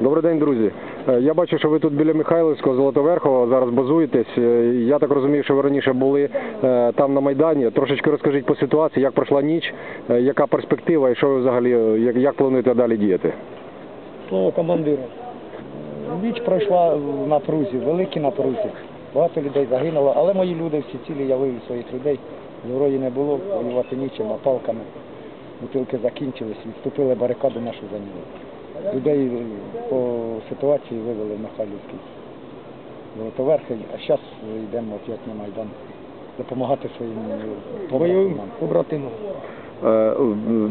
Добрий день, друзі. Е, Я бачу, що ви тут біля Михайлівського, Золотоверхового зараз базуєтесь. Е, Я так розумію, що ви раніше були е, там на Майдані. Трошечки розкажіть по ситуації, як пройшла ніч, яка перспектива і що ви взагалі, як, як плануєте далі діяти? Слово командира. Ніч пройшла в напрузі, великій напрузі. Багато людей загинуло, але мої люди всі цілі, я вивів своїх людей. Зброї не було, воювати нічим, а палками. Бутилки закінчились, відступили барикаду нашу зайняли. Людей е, по ситуації вивели на Михайлівський Золотоверхий, а зараз йдемо як на Майдан допомагати своїм е, побратимам. побратимам. Е,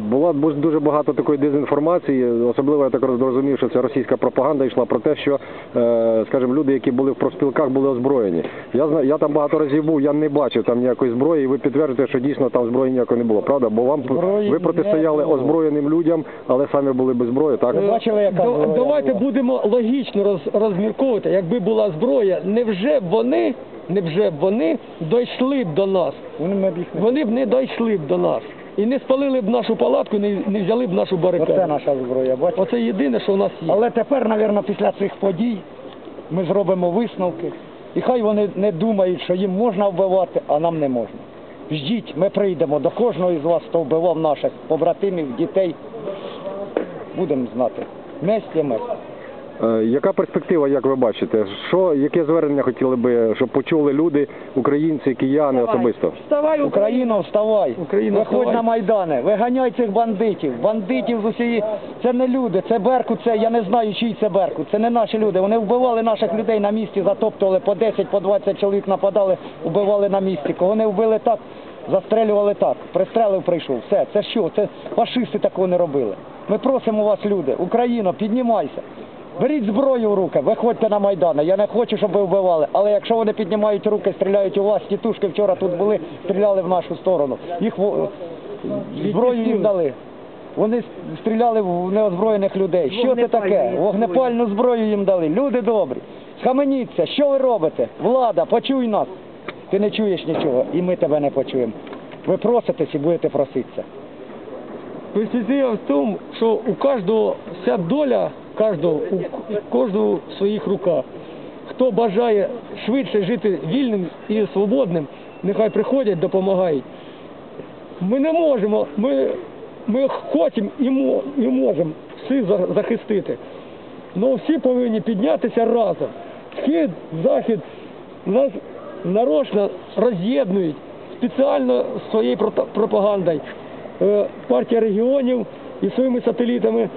Була дуже багато такої дезінформації, особливо я так зрозумів, що це російська пропаганда йшла про те, що, е, скажімо, люди, які були в профспілках, були озброєні. Я знаю, я там багато разів був, я не бачив там ніякої зброї, і ви підтверджуєте, що дійсно там зброї ніякої не було, правда? Бо вам Зброї ви протистояли озброєним людям, але самі були без зброї, так? Ви бачили, яка зброя Давайте була? будемо логічно роз, розмірковувати. Якби була зброя, невже б вони, невже б вони дійшли б до нас? Вони б не Вони б не дійшли б до нас. І не спалили б нашу палатку, не, не взяли б нашу Оце наша зброя, бачите? Оце єдине, що у нас є. Але тепер, мабуть, після цих подій ми зробимо висновки. І хай вони не думають, що їм можна вбивати, а нам не можна. Ждіть, ми прийдемо до кожного із вас, хто вбивав наших побратимів, дітей. Будемо знати. Месть є месть. Е, Яка перспектива, як ви бачите? Що, яке звернення хотіли би, щоб почули люди, українці, кияни особисто? Вставай, Україна, вставай. Україно, Виходь вставай. на Майдани, виганяй цих бандитів. Бандитів з усієї. Це не люди, це Беркут, це я не знаю, чий це Беркут. Це не наші люди. Вони вбивали наших людей на місці, затоптували по 10, по 20 чоловік нападали, вбивали на місці. Кого не вбили так, застрелювали так. Пристрелив прийшов. Все, це що? Це фашисти такого не робили. Ми просимо вас, люди, Україно, піднімайся. Беріть зброю в руки, виходьте на Майдани. Я не хочу, щоб ви вбивали. Але якщо вони піднімають руки, стріляють у вас, тітушки вчора тут були, стріляли в нашу сторону. Їх зброю їм дали. Вони стріляли в неозброєних людей. Що це таке? Вогнепальну зброю їм дали. Люди добрі. Схаменіться, що ви робите? Влада, почуй нас. Ти не чуєш нічого, і ми тебе не почуємо. Ви проситесь і будете проситися. Перспектива в тому, що у кожного вся доля кожного, у кожного в своїх руках. Хто бажає швидше жити вільним і свободним, нехай приходять, допомагають. Ми не можемо, ми, ми хочемо і, можемо всі захистити. Але всі повинні піднятися разом. Схід, захід нас нарочно роз'єднують спеціально своєю пропагандою. Е, Партія регіонів і своїми сателітами,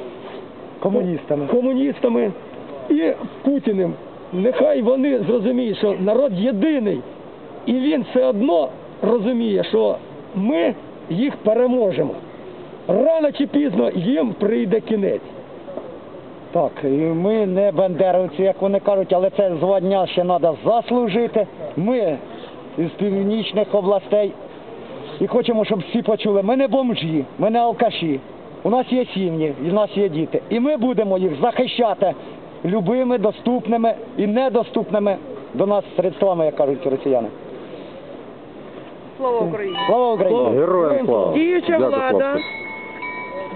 Комуністами. комуністами і Путіним. Нехай вони зрозуміють, що народ єдиний, і він все одно розуміє, що ми їх переможемо. Рано чи пізно їм прийде кінець. Так, і ми не бандеровці, як вони кажуть, але це звання ще треба заслужити. Ми із північних областей і хочемо, щоб всі почули, ми не бомжі, ми не алкаші. У нас є сім'ї, і в нас є діти. І ми будемо їх захищати любими, доступними і недоступними до нас средствами, як кажуть росіяни. Слава Україні! Слава Україні! Героям слава! Діюча влада,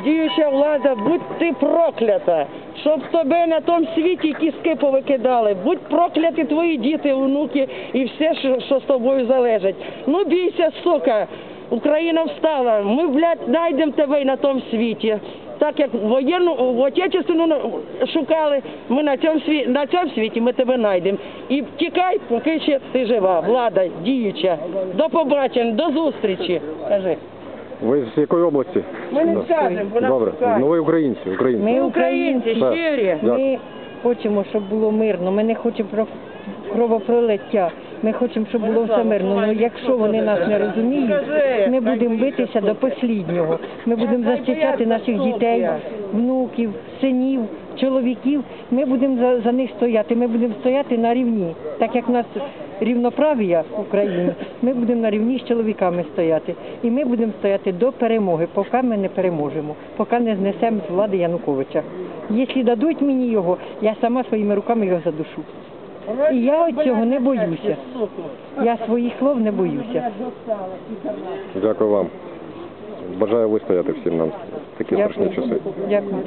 діюча влада, будь ти проклята, щоб тебе на тому світі кістки повикидали. Будь прокляті твої діти, внуки і все, що, що з тобою залежить. Ну бійся, сука, Україна встала. Ми, блядь, знайдемо тебе і на тому світі. Так як воєнну в отечественну на- шукали, ми на цьому світі на цьому світі ми тебе знайдемо. І тікай, поки ще ти жива. Влада діюча. До побачення, до зустрічі. Кажи. Ви з якої області? Ми не скажемо, вона Добре. Ну ви українці, українці. Ми українці, Так. щирі. Ми хочемо, щоб було мирно. Ми не хочемо про кровопролиття. Ми хочемо, щоб було все мирно. Ну якщо вони нас не розуміють, ми будемо битися до посліднього. Ми будемо захищати наших дітей, внуків, синів, чоловіків. Ми будемо за, за них стояти. Ми будемо стояти на рівні. Так як в нас рівноправ'я в Україні, ми будемо на рівні з чоловіками стояти. І ми будемо стояти до перемоги, поки ми не переможемо, поки не знесемо з влади Януковича. Якщо дадуть мені його, я сама своїми руками його задушу. І я цього не боюся. Я своїх слов не боюся. Дякую вам. Бажаю вистояти всім нам такі страшні часи. Дякую.